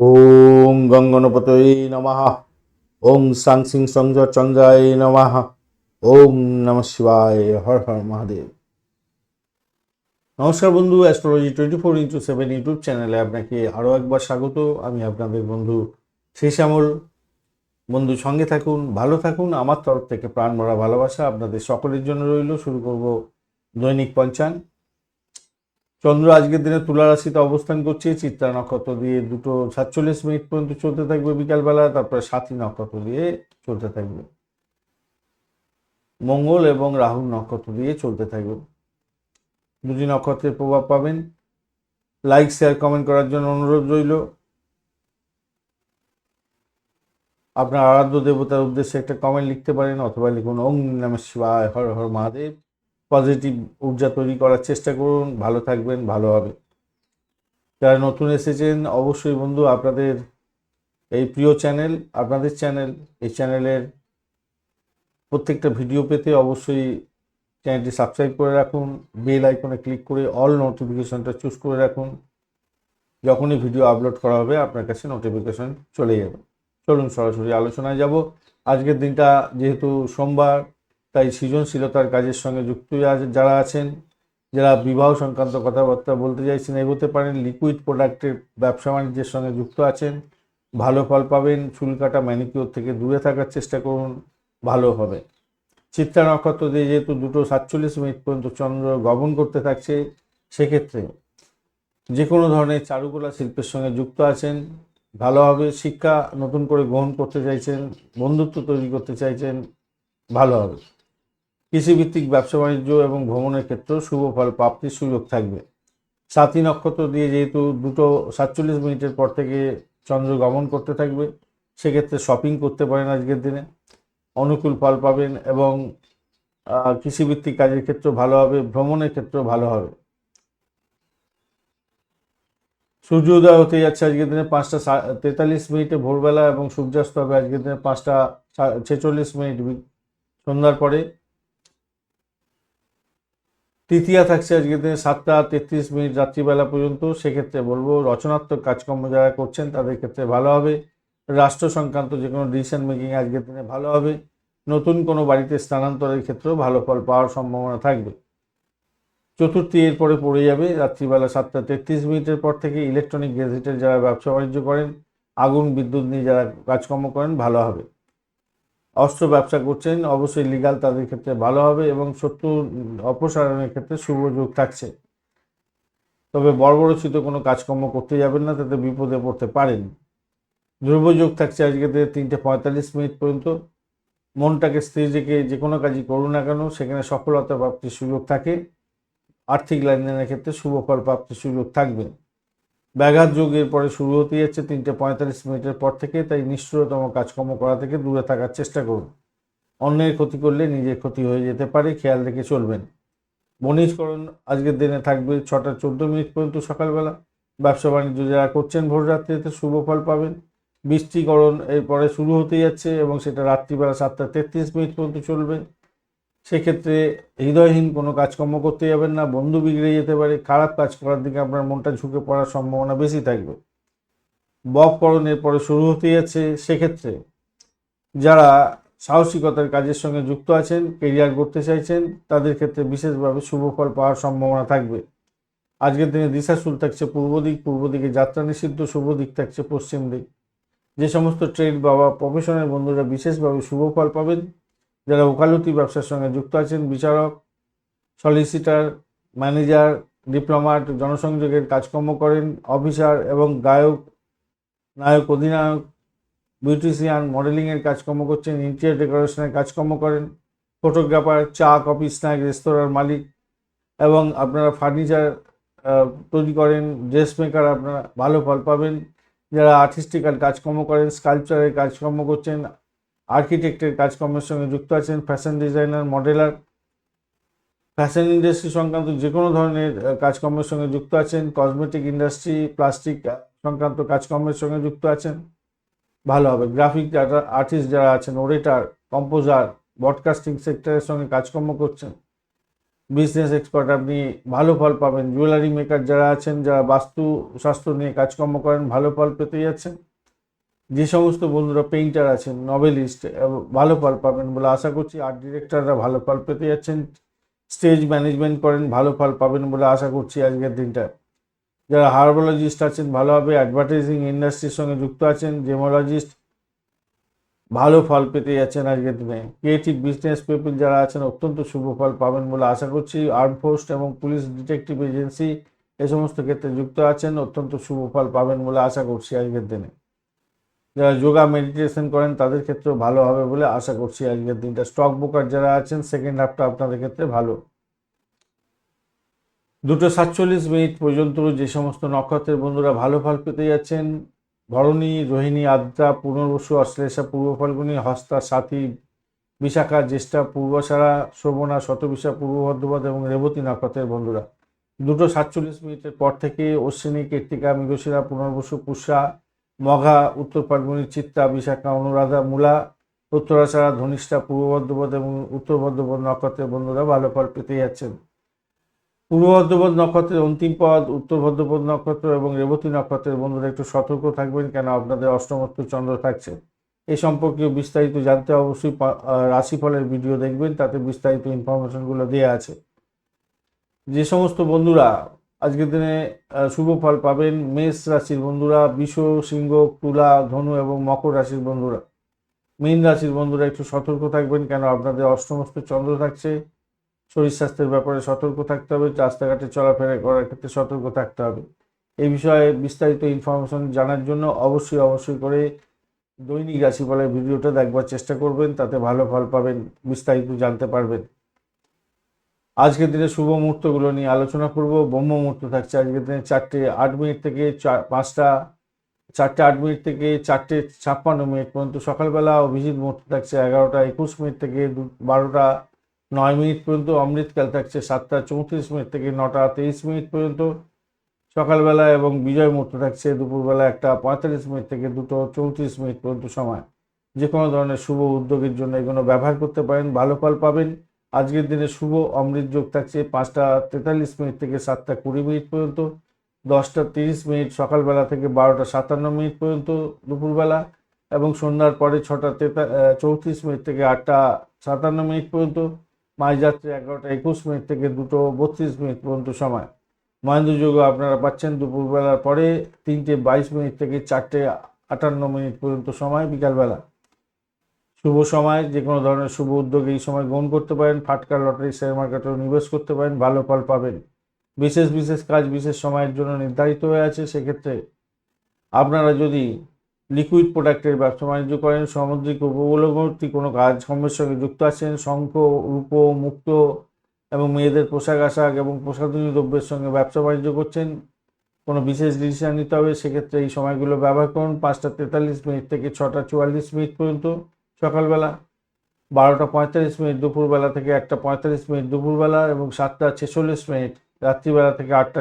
ওং গঙ্গনপতয়ে নমঃ। ওং সাং সিং সংজ চন্দ্রায় নমঃ। ওং নম শিবায়। হর হর মহাদেব। নমস্কার বন্ধু astrology twenty four into seven YouTube চ্যানেলে আপনাকে আরও একবার স্বাগত। আমি আপনাদের বন্ধু শ্যামল বন্ধু, সঙ্গে থাকুন, ভালো থাকুন। আমার তরফ থেকে প্রাণ ভরা ভালোবাসা আপনাদের সকলের জন্য রইল। শুরু করব দৈনিক পঞ্চাঙ্গ চন্দ্র, আজকের দিনে তুলা রাশিতে অবস্থান করছে। চিত্রা নক্ষত্র দিয়ে দুটো সাতচল্লিশ মিনিট পর্যন্ত চলতে থাকবে বিকালবেলা, তারপরে সাথী নক্ষত্র দিয়ে চলতে থাকবে। মঙ্গল এবং রাহুল নক্ষত্র দিয়ে চলতে থাকবে। দুটি নক্ষত্রের প্রভাব পাবেন। লাইক, শেয়ার, কমেন্ট করার জন্য অনুরোধ রইল। আপনার আরাধ্য দেবতার উদ্দেশ্যে একটা কমেন্ট লিখতে পারেন, অথবা লিখুন ওং নম শিবায়, হর হর মহাদেব। পজিটিভ ঊর্জা তৈরি করার চেষ্টা করুন। ভালো থাকবেন, ভালো হবে। যারা নতুন এসেছেন, অবশ্যই বন্ধু, আপনাদের এই প্রিয় চ্যানেল, আপনাদের চ্যানেল, এই চ্যানেলের প্রত্যেকটা ভিডিও পেতে অবশ্যই চ্যানেলটি সাবস্ক্রাইব করে রাখুন। বেল আইকনে ক্লিক করে অল নোটিফিকেশনটা চুজ করে রাখুন। যখনই ভিডিও আপলোড করা হবে, আপনার কাছে নোটিফিকেশন চলে যাবে। চলুন, সরাসরি আলোচনায় যাব। আজকের দিনটা যেহেতু সোমবার তাই সৃজনশীলতার কাজের সঙ্গে যুক্ত যারা আছেন, যারা বিবাহ সংক্রান্ত কথাবার্তা বলতে চাইছেন, এগোতে পারেন লিকুইড প্রোডাক্টের ব্যবসা বাণিজ্যের সঙ্গে যুক্ত আছেন, ভালো ফল পাবেন, চুল কাটা ম্যানিকিওর থেকে দূরে থাকার চেষ্টা করুন, ভালো হবে। চিত্রা নক্ষত্র দিয়ে যেহেতু দুটো সাতচল্লিশ মিনিট পর্যন্ত চন্দ্র গমন করতে থাকছে, সেক্ষেত্রে যে কোনো ধরনের চারুকলা শিল্পের সঙ্গে যুক্ত আছেন, ভালো হবে, শিক্ষা নতুন করে গ্রহণ করতে চাইছেন, বন্ধুত্ব তৈরি করতে চাইছেন, ভালো হবে। কৃষিভিত্তিক ব্যবসা বাণিজ্য এবং ভ্রমণের ক্ষেত্রেও শুভ ফল, প্রাপ্তির সুযোগ থাকবে। সাতী নক্ষত্র দিয়ে যেহেতু দুটো সাতচল্লিশ মিনিটের পর থেকে চন্দ্র গমন করতে থাকবে, সেক্ষেত্রে শপিং করতে পারেন আজকের দিনে। অনুকূল ফল পাবেন এবং কৃষিভিত্তিক কাজের ক্ষেত্রেও ভালো হবে, ভ্রমণের ক্ষেত্রেও ভালো হবে। সূর্য উদয় হতে যাচ্ছে আজকের দিনে পাঁচটা তেতাল্লিশ মিনিটে ভোরবেলা এবং সূর্যাস্ত হবে আজকের দিনে পাঁচটা ছেচল্লিশ মিনিট সন্ধ্যার পরে। তৃতীয়া থাকছে আজকের দিনে সাতটা তেত্রিশ মিনিট রাত্রিবেলা পর্যন্ত। সেক্ষেত্রে বলব রচনাত্মক কাজকর্ম যারা করছেন তাদের ক্ষেত্রে ভালো হবে। রাষ্ট্র সংক্রান্ত যে কোনো ডিসিশন মেকিং আজকের দিনে ভালো হবে। নতুন কোনো বাড়িতে স্থানান্তরের ক্ষেত্রেও ভালো ফল পাওয়ার সম্ভাবনা থাকবে। চতুর্থী এরপরে পড়ে যাবে, রাত্রিবেলা সাতটা তেত্রিশ মিনিটের পর থেকে ইলেকট্রনিক গেজেটের যারা ব্যবসা বাণিজ্য করেন, আগুন, বিদ্যুৎ নিয়ে যারা কাজকর্ম করেন, ভালো হবে। অস্ত্র ব্যবসা করছেন, অবশ্যই লিগাল তাদের ক্ষেত্রে ভালো হবে এবং শত্রু অপসারণের ক্ষেত্রে শুভ যোগ থাকছে। তবে বর্বরচিত কোনো কাজকর্ম করতে যাবেন না, তাতে বিপদে পড়তে পারেন। ধ্রুবযোগ থাকছে আজকে তিনটে পঁয়তাল্লিশ মিনিট পর্যন্ত। মনটাকে স্থির রেখে যে কোনো কাজই করুন না কেন, সেখানে সফলতা প্রাপ্তির সুযোগ থাকে। আর্থিক লেনদেনের ক্ষেত্রে শুভ ফল প্রাপ্তির সুযোগ থাকবে। ব্যাঘাত যোগের পরে শুরু হতে যাচ্ছে তিনটে পঁয়তাল্লিশ মিনিটের পর থেকে, তাই নিষ্ঠুরতম কাজকর্ম করা থেকে দূরে থাকার চেষ্টা করুন। অন্যের ক্ষতি করলে নিজের ক্ষতি হয়ে যেতে পারে, খেয়াল রেখে চলবেন। বণিজকরণ আজকের দিনে থাকবে ছটা চোদ্দ মিনিট পর্যন্ত সকালবেলা। ব্যবসা বাণিজ্য যারা করছেন ভোর রাত্রিতে শুভ ফল পাবেন। বৃষ্টিকরণ এরপরে শুরু হতে যাচ্ছে এবং সেটা রাত্রিবেলা সাতটা তেত্রিশ মিনিট পর্যন্ত চলবে। সেক্ষেত্রে হৃদয়হীন কোনো কাজকর্ম করতে যাবেন না, বন্ধু বিগড়ে যেতে পারে, খারাপ কাজ করার দিকে আপনার মনটা ঝুঁকে পড়ার সম্ভাবনা বেশি থাকবে। বকরণের পরে শুরু হতে যাচ্ছে, সেক্ষেত্রে যারা সাহসিকতার কাজের সঙ্গে যুক্ত আছেন কেরিয়ার করতে চাইছেন, তাদের ক্ষেত্রে বিশেষভাবে শুভ ফল পাওয়ার সম্ভাবনা থাকবে। আজকের দিনে দিশাশুল থাকছে পূর্ব দিক, পূর্ব দিকে যাত্রা নিষিদ্ধ, শুভ দিক থাকছে পশ্চিম দিক। যে সমস্ত ট্রেড বা প্রফেশনের বন্ধুরা বিশেষভাবে শুভ ফল পাবেন যারা ওকালতি ব্যবসার সঙ্গে যুক্ত আছেন, বিচারক সলিসিটার ম্যানেজার ডিপ্লোমাট জনসংযোগের কাজকর্ম করেন অফিসার এবং গায়ক, নায়ক, অধিনায়ক বিউটিশিয়ান মডেলিংয়ের কাজকর্ম করছেন ইন্টেরিয়ার ডেকোরেশনের কাজকর্ম করেন ফটোগ্রাফার চা কফি স্ন্যাক রেস্তোরাঁর মালিক এবং আপনারা ফার্নিচার তৈরি করেন ড্রেস মেকার আপনারা ভালো ফল পাবেন। যারা আর্টিস্টিক্যাল কাজকর্ম করেন স্কাল্পচারের কাজকর্ম করছেন আর্কিটেক্টের কাজকর্মের সঙ্গে যুক্ত আছেন fashion designer modeller fashion industry সংক্রান্ত যে কোনো ধরনের কাজকর্মের সঙ্গে যুক্ত আছেন কসমেটিক ইন্ডাস্ট্রি প্লাস্টিক সংক্রান্ত কাজকর্মের সঙ্গে যুক্ত আছেন, ভালো হবে। গ্রাফিক আর্টিস্ট যারা আছেন ওরেটার কম্পোজার ব্রডকাস্টিং সেক্টরের সঙ্গে কাজকর্ম করছেন বিজনেস এক্সপার্ট আপনি ভালো ফল পাবেন। জুয়েলারি মেকার যারা আছেন, যারা বাস্তু স্বাস্থ্য নিয়ে কাজকর্ম করেন, ভালো ফল পেতে যাচ্ছেন যে সমস্ত বন্ধুরা পেইন্টার আছেন নভেলিস্ট ভালো ফল পাবেন বলে আশা করছি আর্ট ডিরেক্টররা ভালো ফল পেতে যাচ্ছেন স্টেজ ম্যানেজমেন্ট করেন, ভালো ফল পাবেন বলে আশা করছি আজকের দিনটা। যারা হার্বোলজিস্ট আছেন, ভালো হবে অ্যাডভার্টাইজিং ইন্ডাস্ট্রির সঙ্গে যুক্ত আছেন জেমোলজিস্ট ভালো ফল পেতে যাচ্ছেন আজকের দিনে। ক্রিয়েটিভ বিজনেস পিপল যারা আছেন, অত্যন্ত শুভ ফল পাবেন বলে আশা করছি আর্ম ফোর্স এবং পুলিশ ডিটেকটিভ এজেন্সি এ সমস্ত ক্ষেত্রে যুক্ত আছেন, অত্যন্ত শুভ ফল পাবেন বলে আশা করছি আজকের দিনে। যারা যোগা মেডিটেশন করেন, তাদের ক্ষেত্রেও ভালো হবে বলে আশা করছি আজকের দিনটা। স্টক ব্রোকার যারা আছেন সেকেন্ড হাফটা আপনাদের ক্ষেত্রে ভালো। দুটো সাতচল্লিশ মিনিট পর্যন্ত যে সমস্ত নক্ষত্রের বন্ধুরা ভালো ফল পেতে যাচ্ছেন, ভরণী, রোহিণী, আদ্রা পুনর্বসু অশ্লেষা, পূর্ব ফাল্গুনী, হস্তা, সাথী, বিশাখা, জ্যেষ্ঠা পূর্বসারা শোভনা, শতবিশা, পূর্ব ভদ্রপদ এবং রেবতী নক্ষত্রের বন্ধুরা। দুটো সাতচল্লিশ মিনিটের পর থেকে অশ্বিনী, কীর্তিকা, মৃগশিরা পুনর্বসু পুষা মঘা উত্তর ফাল্গুনী চিত্তা, বিশাখা, অনুরাধা, মূলা উত্তরাষাঢ়া ধনিষ্ঠা, পূর্ব ভদ্রপদ এবং উত্তর ভদ্রপদ নক্ষত্রের বন্ধুরা ভালো ফল পেতে যাচ্ছেন। পূর্ব ভদ্রপদ নক্ষত্রের অন্তিম পদ উত্তর ভদ্রপদ নক্ষত্র এবং রেবতী নক্ষত্রের বন্ধুরা একটু সতর্ক থাকবেন কেন আপনাদের অষ্টমত্ব চন্দ্র থাকছে। এই সম্পর্কে বিস্তারিত জানতে অবশ্যই রাশিফলের ভিডিও দেখবেন, তাতে বিস্তারিত ইনফরমেশনগুলো দেওয়া আছে। যে সমস্ত বন্ধুরা আজকের দিনে শুভ ফল পাবেন মেষ রাশির বন্ধুরা, বিষ, সিংহ, তুলা, ধনু এবং মকর রাশির বন্ধুরা। মীন রাশির বন্ধুরা, একটু সতর্ক থাকবেন কেন? আপনাদের অষ্টমস্ত চন্দ্র থাকছে। শরীর স্বাস্থ্যের ব্যাপারে সতর্ক থাকতে হবে, রাস্তাঘাটে চলাফেরা করার ক্ষেত্রে সতর্ক থাকতে হবে। এই বিষয়ে বিস্তারিত ইনফরমেশন জানার জন্য অবশ্যই অবশ্যই করে দৈনিক রাশিফলের ভিডিওটা দেখবার চেষ্টা করবেন, তাতে ভালো ফল পাবেন, বিস্তারিত জানতে পারবেন। আজকের দিনে শুভ মুহূর্তগুলো নিয়ে আলোচনা করব। ব্রহ্ম মুহূর্ত থাকছে আজকের দিনে চারটে আট মিনিট থেকে পাঁচটা, চারটে আট মিনিট থেকে চারটে ছাপ্পান্ন মিনিট পর্যন্ত সকালবেলা, অভিজিৎ মুহূর্ত থাকছে এগারোটা একুশ মিনিট থেকে বারোটা নয় মিনিট পর্যন্ত, অমৃতকাল থাকছে সাতটা চৌত্রিশ মিনিট থেকে নটা তেইশ মিনিট পর্যন্ত। সকালবেলা এবং বিজয় মুহূর্ত থাকছে দুপুরবেলা একটা পঁয়তাল্লিশ মিনিট থেকে দুটো চৌত্রিশ মিনিট পর্যন্ত সময়। যে কোনো ধরনের শুভ উদ্যোগের জন্য এগুলো ব্যবহার করতে পারেন, ভালো ফল পাবেন। আজকের দিনে শুভ অমৃত যোগ থাকছে পাঁচটা তেতাল্লিশ মিনিট থেকে সাতটা কুড়ি মিনিট পর্যন্ত, দশটা তিরিশ মিনিট সকালবেলা থেকে বারোটা সাতান্ন মিনিট পর্যন্ত দুপুরবেলা এবং সন্ধ্যার পরে ছটা তেতা চৌত্রিশ মিনিট থেকে আটটা সাতান্ন মিনিট পর্যন্ত, মাঝরাত্রে এগারোটা একুশ মিনিট থেকে দুটো বত্রিশ মিনিট পর্যন্ত সময়। মহেন্দ্র যোগ আপনারা পাচ্ছেন দুপুরবেলার পরে তিনটে বাইশ মিনিট থেকে চারটে আটান্ন মিনিট পর্যন্ত সময় বিকালবেলা। শুভ সময়, যে কোনো ধরনের শুভ উদ্যোগ এই সময় গ্রহণ করতে পারেন। ফাটকা লটারি শেয়ার মার্কেটেও নিবেশ করতে পারেন। ভালো ফল পাবেন। বিশেষ বিশেষ কাজ, বিশেষ সময়ের জন্য নির্ধারিত হয়ে আছে। সেক্ষেত্রে আপনারা যদি লিকুইড প্রোডাক্টের ব্যবসা বাণিজ্য করেন, সামুদ্রিক উপকূলবর্তী কোনো কাজ কর্মের সঙ্গে যুক্ত আছেন, শঙ্খ, রূপ, মুক্ত এবং মেয়েদের পোশাক, আশাক এবং প্রসাধনী দ্রব্যের সঙ্গে ব্যবসা বাণিজ্য করছেন, কোনো বিশেষ ডিসিশন নিতে হবে। সেক্ষেত্রে এই সময়গুলো ব্যবহার করুন। পাঁচটা তেতাল্লিশ মিনিট থেকে ছটা চুয়াল্লিশ মিনিট পর্যন্ত সকালবেলা বারোটা পঁয়তাল্লিশ মিনিট দুপুরবেলা থেকে একটা পঁয়তাল্লিশ মিনিট দুপুরবেলা এবং সাতটা ছেচল্লিশ মিনিট রাত্রিবেলা থেকে আটটা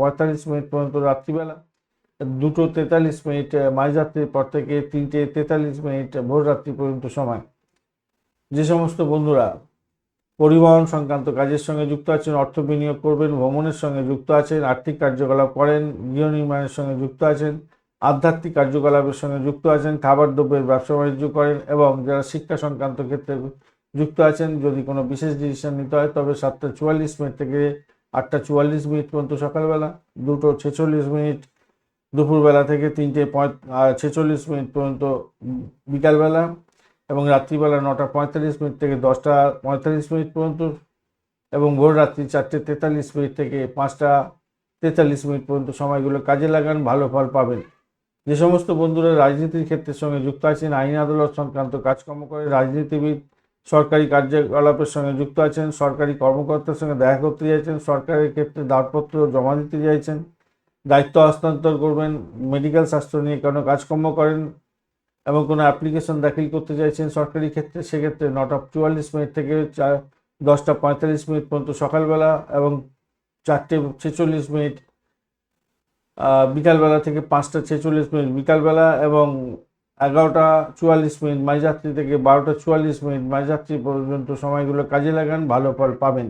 পঁয়তাল্লিশ মিনিট পর্যন্ত রাত্রিবেলা, দুটো তেতাল্লিশ মিনিট মাঝরাত্রির পর থেকে তিনটে তেতাল্লিশ মিনিট ভোর রাত্রি পর্যন্ত সময়। যে সমস্ত বন্ধুরা পরিবহন সংক্রান্ত কাজের সঙ্গে যুক্ত আছেন, অর্থ বিনিয়োগ করবেন, ভ্রমণের সঙ্গে যুক্ত আছেন, আর্থিক কার্যকলাপ করেন, গৃহ নির্মাণের সঙ্গে যুক্ত আছেন আধ্যাত্মিক কার্যকলাপের সঙ্গে যুক্ত আছেন, খাবার দ্রব্যের ব্যবসা বাণিজ্য করেন এবং যারা শিক্ষা সংক্রান্ত ক্ষেত্রে যুক্ত আছেন, যদি কোনো বিশেষ ডিসিশন নিতে হয়, তবে সাতটা চুয়াল্লিশ মিনিট থেকে আটটা চুয়াল্লিশ মিনিট পর্যন্ত সকালবেলা, দুটো ছেচল্লিশ মিনিট দুপুরবেলা থেকে তিনটে ছেচল্লিশ মিনিট পর্যন্ত বিকালবেলা এবং রাত্রিবেলা নটা পঁয়তাল্লিশ মিনিট থেকে দশটা পঁয়তাল্লিশ মিনিট পর্যন্ত এবং ভোর রাত্রি চারটে তেতাল্লিশ মিনিট থেকে পাঁচটা তেতাল্লিশ মিনিট পর্যন্ত সময়গুলো কাজে লাগান, ভালো ফল পাবেন। যে সমস্ত বন্ধুরা রাজনীতির ক্ষেত্রের সঙ্গে যুক্ত আছেন, আইন আদালত সংক্রান্ত কাজকর্ম করে, রাজনীতিবিদ, সরকারি কার্যকলাপের সঙ্গে যুক্ত আছেন, সরকারি কর্মকর্তার সঙ্গে দেখা করতে চাইছেন সরকারের ক্ষেত্রে দাঁড়পত্র জমা দিতে চাইছেন দায়িত্ব হস্তান্তর করবেন, মেডিকেল স্বাস্থ্য নিয়ে কোনো কাজকর্ম করেন এবং কোনো অ্যাপ্লিকেশন দাখিল করতে চাইছেন সরকারি ক্ষেত্রে, সেক্ষেত্রে নটা চুয়াল্লিশ মিনিট থেকে চার দশটা পঁয়তাল্লিশ মিনিট পর্যন্ত সকালবেলা এবং চারটে ছেচল্লিশ মিনিট বিকালবেলা থেকে পাঁচটা ছেচল্লিশ মিনিট, বিকালবেলা এবং এগারোটা চুয়াল্লিশ মিনিট, মাঝরাত্রি থেকে বারোটা চুয়াল্লিশ মিনিট, মাঝরাত্রি পর্যন্ত সময়গুলো কাজে লাগান, ভালো ফল পাবেন।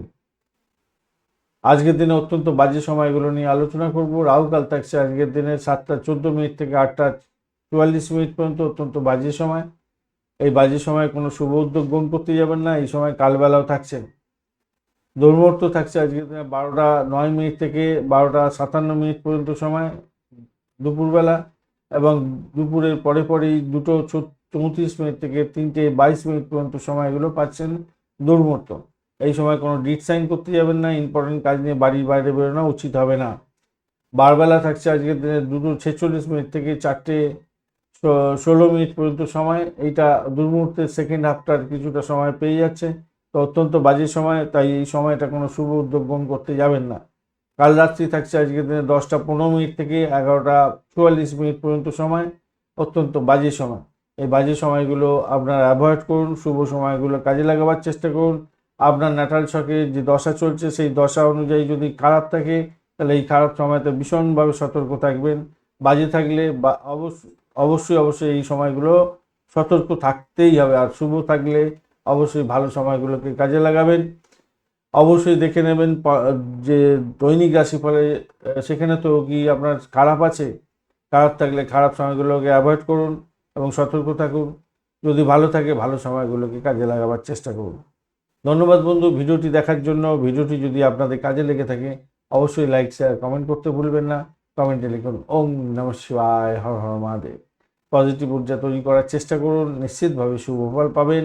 আজকের দিনে অত্যন্ত বাজে সময়গুলো নিয়ে আলোচনা করব। রাহুকাল থাকছে আজকের দিনে সাতটা চোদ্দ মিনিট থেকে আটটা চুয়াল্লিশ মিনিট পর্যন্ত অত্যন্ত বাজে সময়। এই বাজে সময় কোনো শুভ উদ্যোগ গ্রহণ করতে যাবেন না, এই সময় কালবেলাও থাকছে দুর্মুহূর্ত থাকছে আজকের দিনে বারোটা নয় মিনিট থেকে বারোটা সাতান্ন মিনিট পর্যন্ত সময় দুপুরবেলা এবং দুপুরের পরে পরেই দুটো চৌত্রিশ মিনিট থেকে তিনটে বাইশ মিনিট পর্যন্ত সময়গুলো পাচ্ছেন দুর্মুহূর্ত এই সময় কোনো ডিট সাইন করতে যাবেন না, ইম্পর্টেন্ট কাজ নিয়ে বাড়ির বাইরে বেরোনো উচিত হবে না। বারবেলা থাকছে আজকের দিনে দুটো ছেচল্লিশ মিনিট থেকে চারটে ষোলো মিনিট পর্যন্ত সময়। এইটা দুর্মুহূর্তের সেকেন্ড হাফটার কিছুটা সময় পেয়ে যাচ্ছে। তো অত্যন্ত বাজে সময়, তাই এই সময়টা কোনো শুভ উদ্যোগ গ্রহণ করতে যাবেন না। কাল রাত্রি থাকছে আজকের দিনে দশটা পনেরো মিনিট থেকে এগারোটা চুয়াল্লিশ মিনিট পর্যন্ত সময়, অত্যন্ত বাজে সময়। এই বাজে সময়গুলো আপনারা অ্যাভয়েড করুন, শুভ সময়গুলো কাজে লাগাবার চেষ্টা করুন। আপনার ন্যাটাল ছকে যে দশা চলছে, সেই দশা অনুযায়ী যদি খারাপ থাকে, তাহলে এই খারাপ সময়তে ভীষণভাবে সতর্ক থাকবেন। বাজে থাকলে বা অবশ্যই অবশ্যই অবশ্যই এই সময়গুলো সতর্ক থাকতেই হবে। আর শুভ থাকলে অবশ্যই ভালো সময়গুলোকে কাজে লাগাবেন। অবশ্যই দেখে নেবেন যে দৈনিক রাশিফলে সেখানে তো কি আপনার খারাপ আছে? খারাপ থাকলে খারাপ সময়গুলোকে অ্যাভয়েড করুন এবং সতর্ক থাকুন। যদি ভালো থাকে, ভালো সময়গুলোকে কাজে লাগাবার চেষ্টা করুন। ধন্যবাদ বন্ধু, ভিডিওটি দেখার জন্য। ভিডিওটি যদি আপনাদের কাজে লেগে থাকে, অবশ্যই লাইক, শেয়ার, কমেন্ট করতে ভুলবেন না। কমেন্টে লিখুন, ওম নম শিবায়, হর হর মহাদেব। পজিটিভ ঊর্জা তৈরি করার চেষ্টা করুন। নিশ্চিতভাবে শুভ ফল পাবেন।